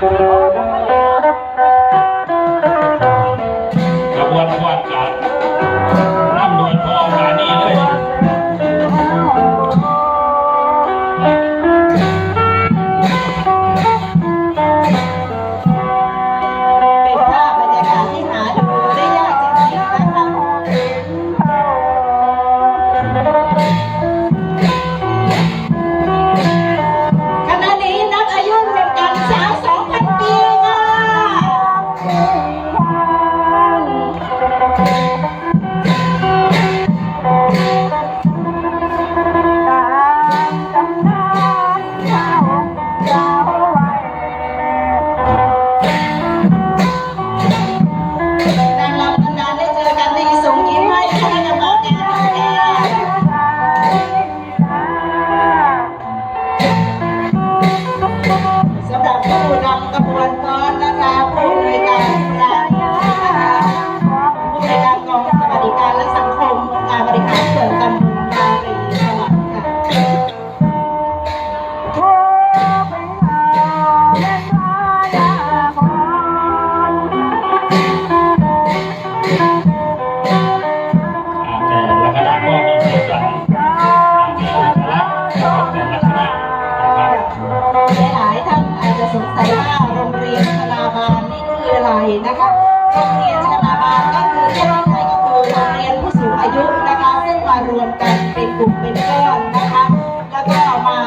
Oh. นะคะโรงเรียนชนาบาลก็คือที่ไทยก็คือโรงเรียนผู้สูงอายุนะคะ ซึ่งมารวมกันเป็นกลุ่มเป็นก้อนนะคะ แล้วก็มา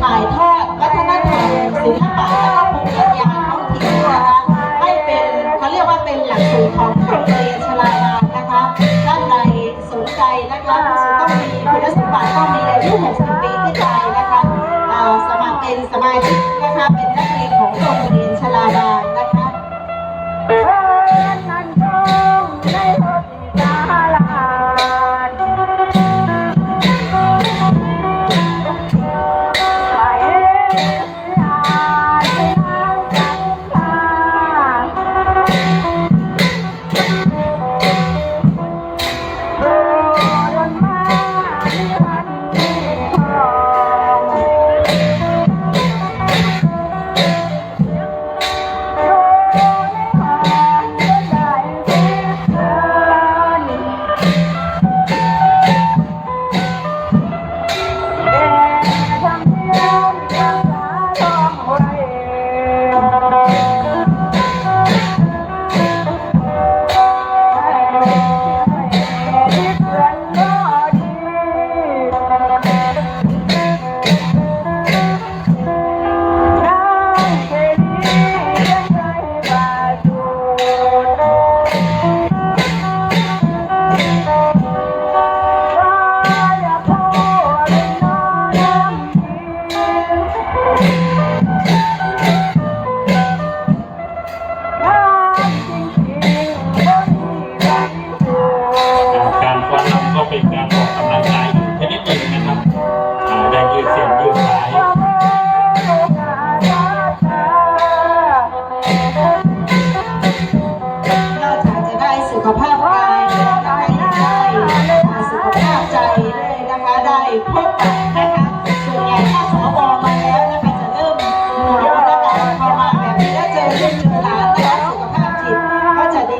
ถ่ายทอดวัฒนธรรมศิลปะแล้วก็ภูมิปัญญาท้องถิ่นนะคะให้เป็นเขาเรียกว่าเป็นหลักสูตรของโรงเรียนชนาบาลนะคะด้านใดสนใจนะคะต้องมีคุณสมบัติต้องมีอายุ 60 ปีขึ้นไปนะคะสมัครเป็นสมาชิกนะคะเป็นนักเรียน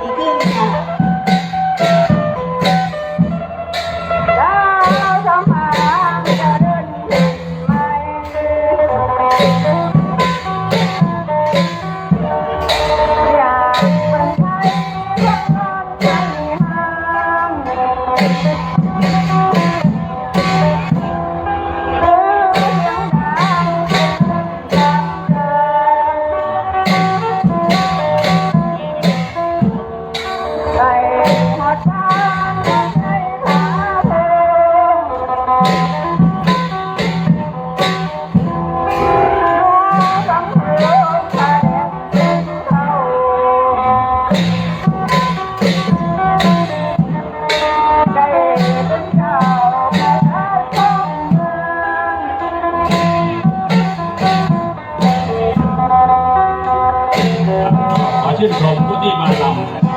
一个 ชื่นชม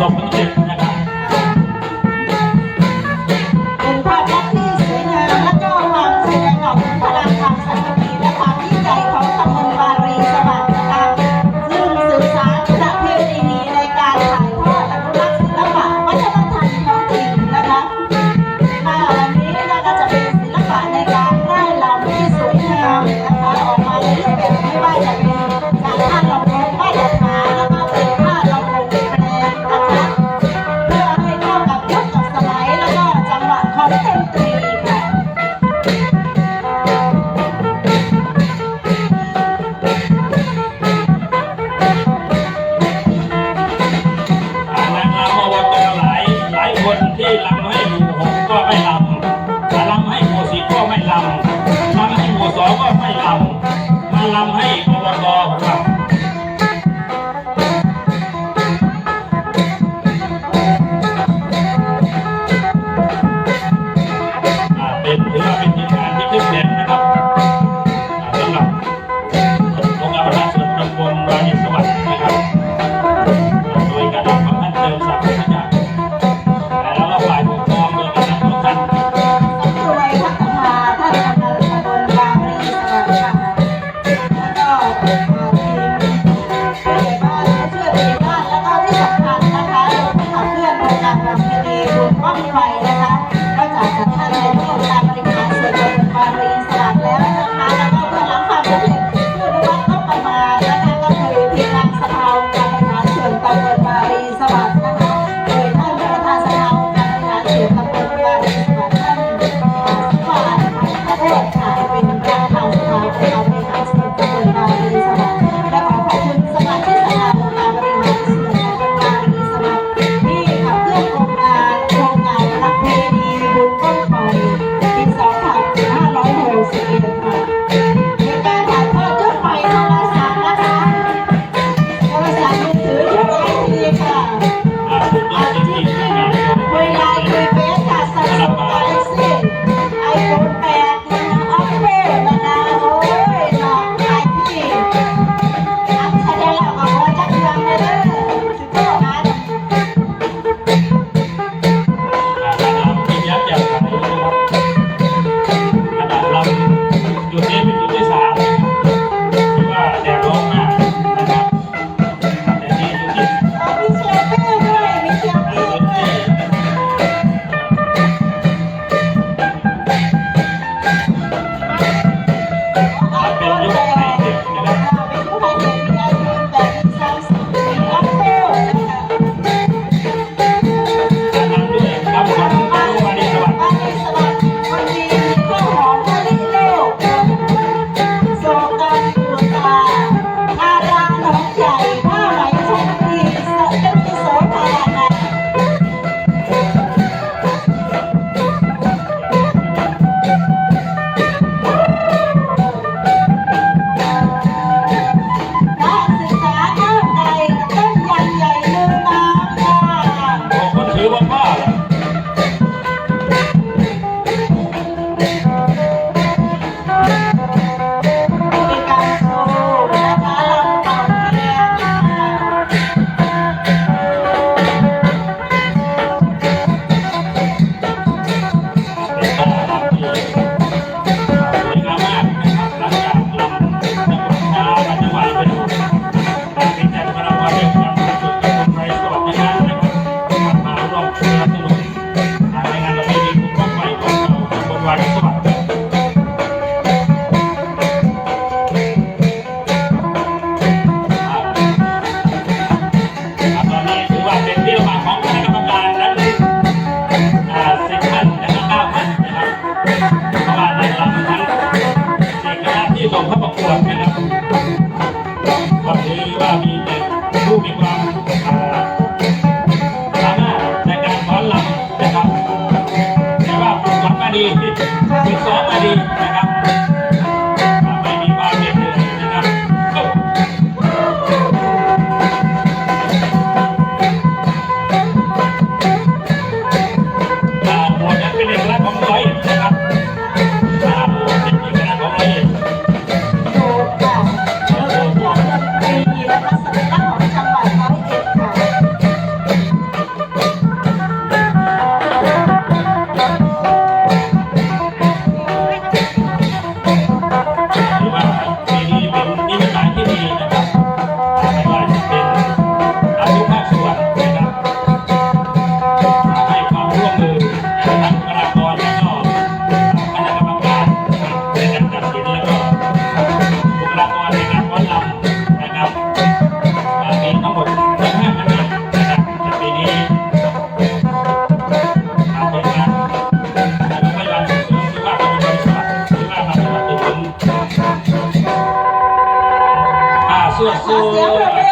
ป ม